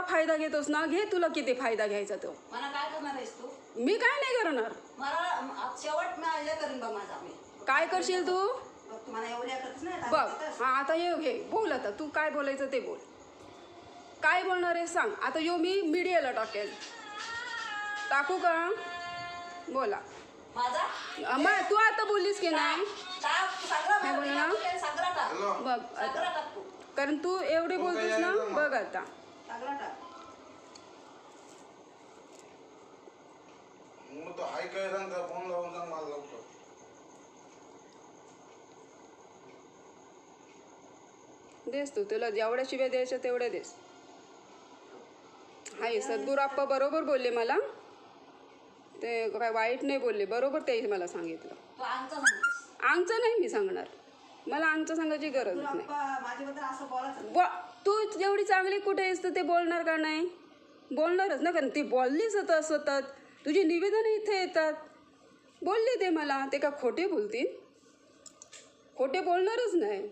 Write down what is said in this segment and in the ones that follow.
एवढा फायदा घेतोस ना घे तुला किती फायदा घ्यायचा तो. मला काय करणार आहेस तू? मी काय नाही करणार. मला म- शेवट मी आयडिया करीन बा माझा मी. काय करशील तू? बघ तुम्हाला एवढ्या करतेस नाही बघ आता हा आता ये घे. बोल आता तू काय बोलायचं ते बोल. काय बोलणार आहे सांग. आता यो मी मीडियाला टाकेल. टाकू का? बोला. माझा? अम्मा तू आता बोललीस की नाही? काय सागरा टाक बघ कारण तू एवढे बोलतोस ना बघ आता. सागरा टाक. मग तो हाय काय सांग त्या फोन लावून सांग मला देस तू तुला जेवढ्या शिव्या द्यायच्या तेवढ्या देस. हाय सद्गुराप्पा बरोबर बोलले मला. ते काय वाईट नाही बोलले बरोबर ते मला सांगितलं. तू आमचा सांगतेस. नाही मी सांगणार. मला आमचं सांगायची गरज नाही. अप्पा माझ्याबद्दल असं बोलायचं बो तू एवढी चांगली कुठे आहेस तर ते बोलणार का नाही? बोलणारच ना कारण ती बोललीच होतं सतत. तुझी निवेदनं इथे येतात. बोलली ते मला. ते का खोटे बोलतील? खोटे बोलणारच नाही.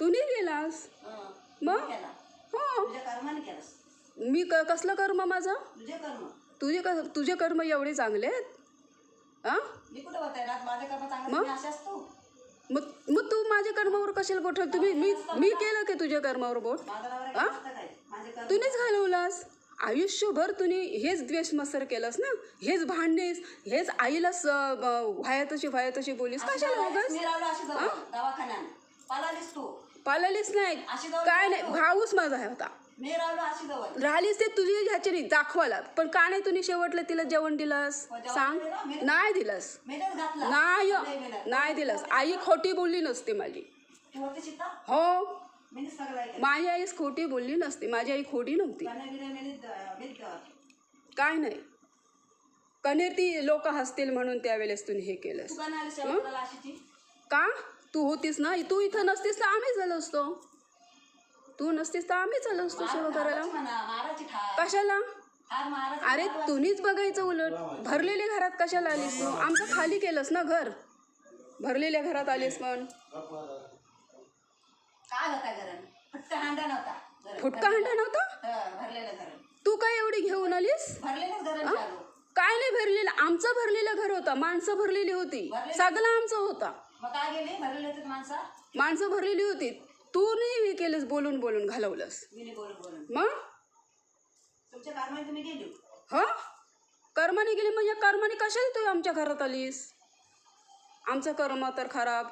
तू नाही गेलास हं. मग? हो. मी क कसलं कर्म माझं? तुझे कर्म? तुझे क तुझे कर्म एवढे चांगले आहेत? हां मी कुठं बताय ना माझे कर्म चांगले मग? मग माझ्या कर्मावर कशाला बोट ठेवतो मी मी केलं की तुझ्या कर्मावर बोट? हा? तूनेच घालवलास? आयुष्यभर तुने हेच द्वेष मत्सर केलंस ना? हेच भांडणेस हेच आईला स ब- व्हायतशी व्हायतशी बोलीस कशाला दवाखान्यात पालालीस नाही. काय नाही भाऊच माझा होता. मी राहिलो अशी जवळ. राहिलीस ते तुझी ह्याची नाही दाखवाला पण का नाही तुम्ही शेवटलं तिला जेवण दिलास? हो, सांग. नाही दिलास. घातला. नाही दिलं. नाही दिलास. आई खोटी बोलली नसते माझी. तू होती चित्ता? हो. मी सगळं ऐकलं. माझी आई खोटी बोलली नसते. माझी आई खोटी नव्हती. गाणं बिणं काय नाही. कनेर ती लोक हसतील म्हणून त्यावेळेस तुम्ही हे केलंस. तू का नाही आली शेवटला अशीची का? तू होतीस ना? तू इथं नसतीस तर आम्ही झालो असतो. तू नसतीस तर आम्ही झालो असतो सेवा करायला. कशाला? अरे तुम्हीच बघायचं उलट. भरलेल्या घरात कशाला आलीस तू? आमचं खाली केलंस ना घर? भरलेल्या घरात आलीस पण फुटका हांडा नव्हता. हं, तू काय एवढी घेऊन आलीस? काय नाही भरलेलं. आमचं भरलेलं घर होतं. माणसं भरलेली होती. सगळं आमचं होता. माणसं भरलेली होती. तू नाही हे केलंस बोलून बोलून घालवलंस. मग? ह? कर्माने गेली म्हणजे कर्माने कशाला तू आमच्या घरात आलीस? आमचं कर्म तर खराब.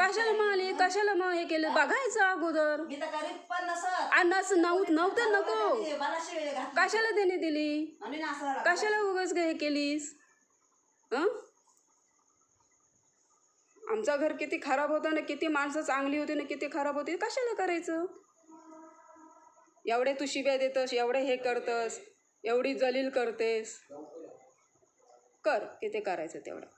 कशाला मग आली? कशाला मग हे केलं? बघायचं अगोदर. नसत. अन्नाच नव्हत नव्हतं नको. कशाला देणे दिली? आणि कशाला उगाच हे केलीस? हं? आमचं घर किती खराब होतं ना किती माणसं चांगली होती ना किती खराब होती कशाला करायचं? एवढे तू शिव्या देतस एवढे हे करतस एवढी जलील करतेस. कर किती करायचं तेवढं.